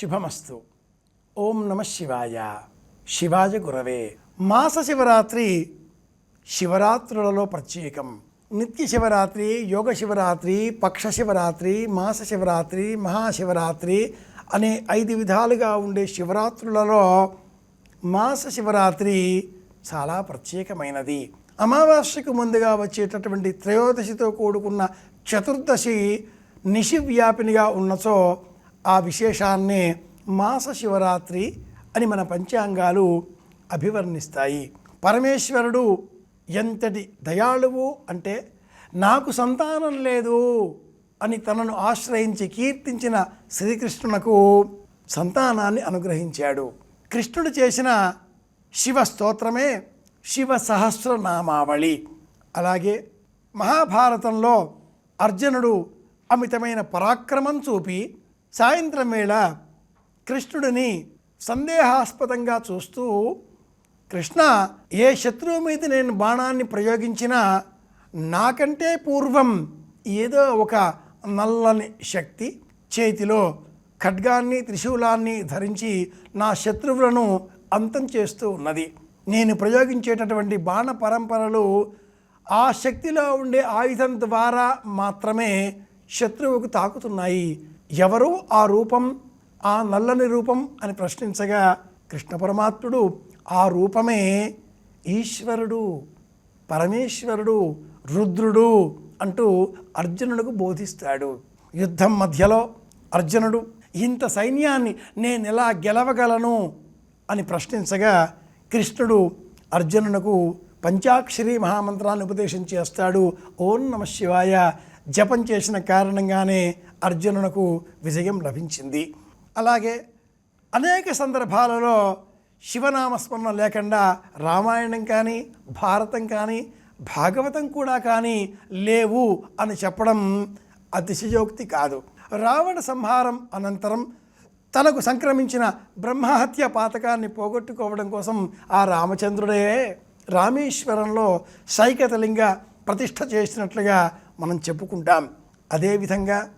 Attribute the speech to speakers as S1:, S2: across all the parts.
S1: శుభమస్తు. ఓం నమ శివాయ. శివాజ గురవే. మాస శివరాత్రి శివరాత్రులలో ప్రత్యేకం. నిత్య శివరాత్రి యోగ శివరాత్రి పక్ష శివరాత్రి మాస శివరాత్రి మహాశివరాత్రి అనే ఐదు విధాలుగా ఉండే శివరాత్రులలో మాస శివరాత్రి చాలా ప్రత్యేకమైనది. అమావాస్యకు ముందుగా వచ్చేటటువంటి త్రయోదశితో కూడుకున్న చతుర్దశి నిశివ్యాపినిగా ఉన్నచో ఆ విశేషాన్నే మాస శివరాత్రి అని మన పంచాంగాలు అభివర్ణిస్తాయి. పరమేశ్వరుడు ఎంతటి దయాళువు అంటే నాకు సంతానం లేదు అని తనను ఆశ్రయించి కీర్తించిన శ్రీకృష్ణునకు సంతానాన్ని అనుగ్రహించాడు. కృష్ణుడు చేసిన శివ స్తోత్రమే శివ సహస్రనామావళి అలాగే మహాభారతంలో అర్జునుడు అమితమైన పరాక్రమం చూపి సాయంత్రం వేళ కృష్ణుడిని సందేహాస్పదంగా చూస్తూ కృష్ణ ఏ శత్రువు మీద నేను బాణాన్ని ప్రయోగించినా నాకంటే పూర్వం ఏదో ఒక నల్లని శక్తి చేతిలో ఖడ్గాన్ని త్రిశూలాన్ని ధరించి నా శత్రువులను అంతం చేస్తూ ఉన్నది. నేను ప్రయోగించేటటువంటి బాణ పరంపరలు ఆ శక్తిలో ఉండే ఆయుధం ద్వారా మాత్రమే శత్రువుకు తాకుతున్నాయి. ఎవరు ఆ రూపం ఆ నల్లని రూపం అని ప్రశ్నించగా కృష్ణ పరమాత్ముడు ఆ రూపమే ఈశ్వరుడు పరమేశ్వరుడు రుద్రుడు అంటూ అర్జునుడికి బోధిస్తాడు. యుద్ధం మధ్యలో అర్జునుడు ఇంత సైన్యాన్ని నేను ఎలా గెలవగలను? అని ప్రశ్నించగా కృష్ణుడు అర్జునునకు పంచాక్షరి మహామంత్రాన్ని ఉపదేశం చేస్తాడు. ఓం నమ శివాయ. జపం చేసిన కారణంగానే అర్జునునకు విజయం లభించింది. అలాగే అనేక సందర్భాలలో శివనామస్మరణ లేకుండా రామాయణం కానీ భారతం కానీ భాగవతం కూడా కానీ లేవు అని చెప్పడం అతిశయోక్తి కాదు. రావణ సంహారం అనంతరం తనకు సంక్రమించిన బ్రహ్మహత్య పాతకాన్ని పోగొట్టుకోవడం కోసం ఆ రామచంద్రుడే రామేశ్వరంలో సైకతలింగ ప్రతిష్ఠ చేసినట్లుగా మనం చెప్పుకుంటాం. అదేవిధంగా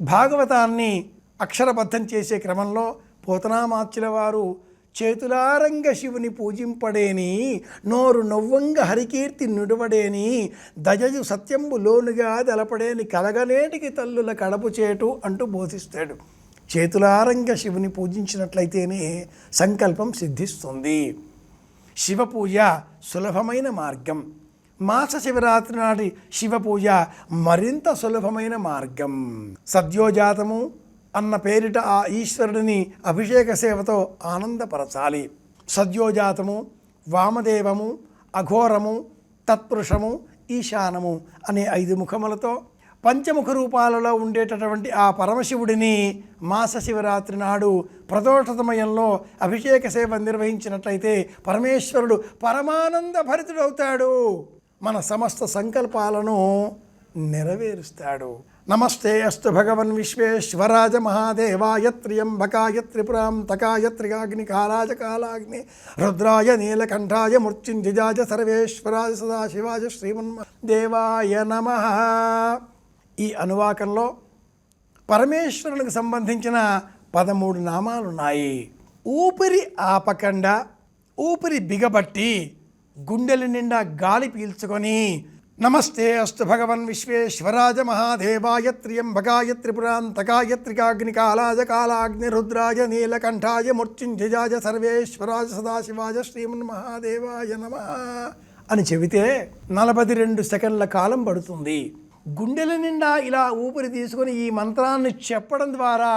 S1: భాగవతాన్ని అక్షరబద్ధం చేసే క్రమంలో పోతనామాచ్యుల వారు చేతులారంగ శివుని పూజింపడేని నోరు నవ్వంగ హరికీర్తి నుడవడేని దజజు సత్యంబు లోనుగా తెలపడేని కలగనేటికి తల్లుల కడపు చేటు అంటూ బోధిస్తాడు. చేతులారంగ శివుని పూజించినట్లయితేనే సంకల్పం సిద్ధిస్తుంది. శివ పూజ సులభమైన మార్గం. మాస శివరాత్రి నాటి శివ పూజ మరింత సులభమైన మార్గం. సద్యోజాతము అన్న పేరిట ఆ ఈశ్వరుడిని అభిషేక సేవతో ఆనందపరచాలి. సద్యోజాతము వామదేవము అఘోరము తత్పురుషము ఈశానము అనే ఐదు ముఖములతో పంచముఖ రూపాలలో ఉండేటటువంటి ఆ పరమశివుడిని మాస శివరాత్రి నాడు ప్రదోషతమయంలో అభిషేక సేవ నిర్వహించినట్లయితే పరమేశ్వరుడు పరమానంద భరితుడవుతాడు. మన సమస్త సంకల్పాలను నెరవేరుస్తాడు. నమస్తే అస్తు భగవన్ విశ్వేశ్వరాజ మహాదేవాయ త్రియంబకాయ త్రిపురాం తకాయ కాలాగ్ని రుద్రాయ నీలకంఠాయ మృత్యుంజయాయ సర్వేశ్వరాజ సదాశివాజ శ్రీమన్ దేవాయ నమ. ఈ అనువాకంలో పరమేశ్వరునికి సంబంధించిన పదమూడు నామాలున్నాయి. ఊపిరి ఆపకుండా ఊపిరి బిగబట్టి గుండెల నిండా గాలి పీల్చుకొని నమస్తే అస్తు భగవన్ విశ్వేశ్వరాజ మహాదేవాయ త్రియంబకాయ త్రిపురాంతకాయ కాలాజ కాలాగ్ని రుద్రాయ నీలకంఠాయ మృత్యుంజయాయ సర్వేశ్వరాజ సదాశివాయ శ్రీమన్ మహాదేవాయ నమ అని చెబితే నలభై రెండు సెకండ్ల కాలం పడుతుంది. గుండెల నిండా ఇలా ఊపిరి తీసుకొని ఈ మంత్రాన్ని చెప్పడం ద్వారా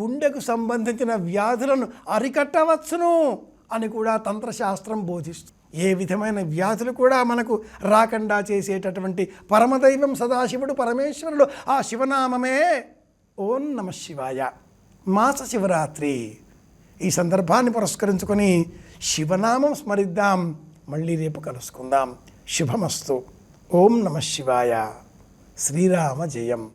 S1: గుండెకు సంబంధించిన వ్యాధులను అరికట్టవచ్చును అని కూడా తంత్రశాస్త్రం బోధిస్తుంది ఏ విధమైన వ్యాధులు కూడా మనకు రాకుండా చేసేటటువంటి పరమదైవం సదాశివుడు పరమేశ్వరుడు ఆ శివనామమే. ఓం నమ శివాయ. మాస శివరాత్రి. ఈ సందర్భాన్ని పురస్కరించుకొని శివనామం స్మరిద్దాం. మళ్ళీ రేపు కలుసుకుందాం. శుభమస్తు. ఓం నమ శివాయ. శ్రీరామ జయం.